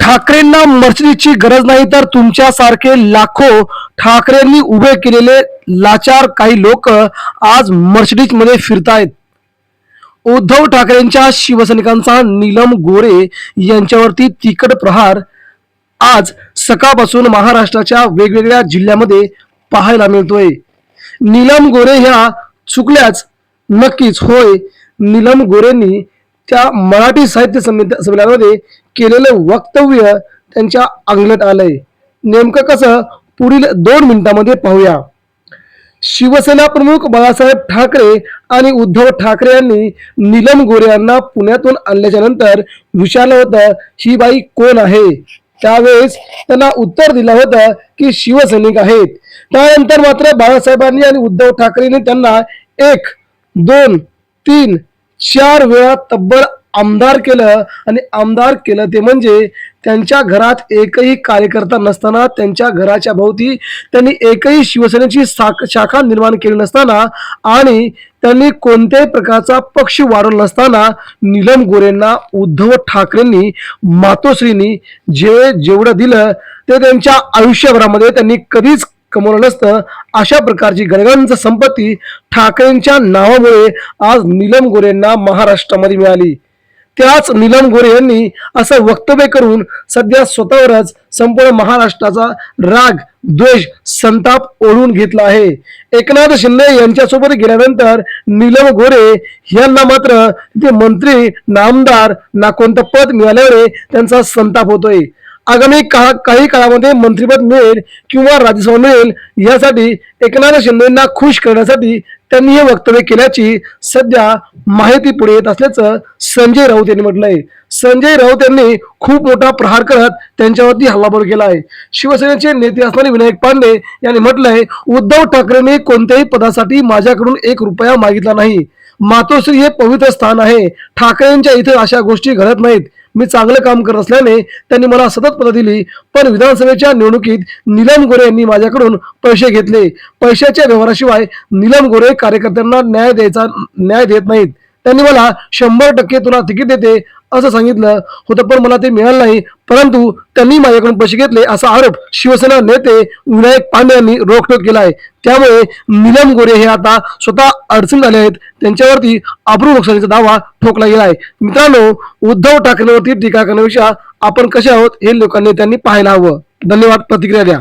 ठाकरेंना मर्सिडीजची गरज नाही तर तुमच्यासारखे लाखो ठाकरेंनी उभे केलेले लाचार काही लोक आज मर्चडीजमध्ये फिरतायत. उद्धव ठाकरेंच्या शिवसैनिकांचा नीलम गोरे यांच्यावरती तिकट प्रहार आज सकाळपासून महाराष्ट्राच्या वेगवेगळ्या जिल्ह्यामध्ये पाहायला मिळतोय. नीलम गोरे ह्या चुकल्याच नक्कीच होय. नीलम गोरेंनी त्या मराठी साहित्य संमेल- संमेलनामध्ये केलेलं वक्तव्य त्यांच्या अंगलट आलंय. नेमकं कसं? पुढील दोन मिनिटांमध्ये पाहूया. शिवसेना प्रमुख बाळासाहेब ठाकरे आणि उद्धव ठाकरे यांनी नीलम गोरे यांना पुण्यातून आणल्याच्या नंतर विचारलं होतं ही बाई कोण आहे? त्यावेळेस त्यांना उत्तर दिलं होतं की शिवसैनिक आहेत. त्यानंतर मात्र बाळासाहेबांनी आणि उद्धव ठाकरेंनी त्यांना एक दोन तीन चार वेळा तब्बल आमदार केलं आणि आमदार केलं ते म्हणजे त्यांच्या घरात एकही कार्यकर्ता नसताना त्यांच्या घराच्या भोवती त्यांनी एकही शिवसेनेची साख- शाखा निर्माण केली नसताना आणि त्यांनी कोणत्याही प्रकारचा पक्ष वाढवला नसताना नीलम गोरेंना उद्धव ठाकरेंनी मातोश्रींनी जे जेवढं दिलं ते त्यांच्या आयुष्यभरामध्ये त्यांनी कधीच कमवलं नसतं. अशा प्रकारची गणगंज संपत्ती ठाकरेंच्या नावामुळे आज नीलम गोरेंना महाराष्ट्रामध्ये मिळाली. त्याच नीलम गोरे यांनी असं वक्तव्य करून सध्या स्वतःवरच संपूर्ण महाराष्ट्राचा राग द्वेष संताप ओढून घेतला आहे. एकनाथ शिंदे यांच्यासोबत गेल्यानंतर नीलम गोरे यांना मात्र ते मंत्री नामदार ना कोणतं पद मिळाल्यामुळे त्यांचा संताप होतोय. आगामी का काही काळामध्ये मंत्रिपद मिळेल किंवा राज्यसभा मिळेल यासाठी एकनाथ शिंदेना खुश करण्यासाठी त्यांनी हे वक्तव्य केल्याची सध्या माहिती पुढे येत असल्याचं संजय राऊत यांनी म्हटलंय. संजय राऊत यांनी खूप मोठा प्रहार करत त्यांच्यावरती हल्लाबोल केला आहे शिवसेनेचे नेते असणारे विनायक पांडे यांनी म्हटलंय उद्धव ठाकरेंनी कोणत्याही पदासाठी माझ्याकडून एक रुपया मागितला नाही. मातोश्री हे पवित्र स्थान आहे. ठाकरेंच्या इथे अशा गोष्टी घडत नाहीत. मी चांगलं काम करत असल्याने त्यांनी मला सतत पदं दिली. पण विधानसभेच्या निवडणुकीत नीलम गोरे यांनी माझ्याकडून पैसे घेतले. पैशाच्या व्यवहाराशिवाय नीलम गोरे कार्यकर्त्यांना न्याय द्यायचा न्याय देत नाहीत. त्यांनी मला शंभर टक्के तुला तिकीट देते असं सांगितलं होतं पण मला ते मिळालं नाही. परंतु त्यांनी माझ्याकडून पैसे घेतले असा आरोप शिवसेना नेते विनायक पांडे यांनी रोखटोक केला आहे. त्यामुळे नीलम गोरे हे आता स्वतः अडचण झाले आहेत. त्यांच्यावरती अब्रू नुकसानीचा दावा ठोकला गेला आहे. मित्रांनो उद्धव ठाकरेंवरती टीका करण्यापेक्षा आपण कसे आहोत हे लोकांनी त्यांनी पाहायला हवं. धन्यवाद. प्रतिक्रिया द्या.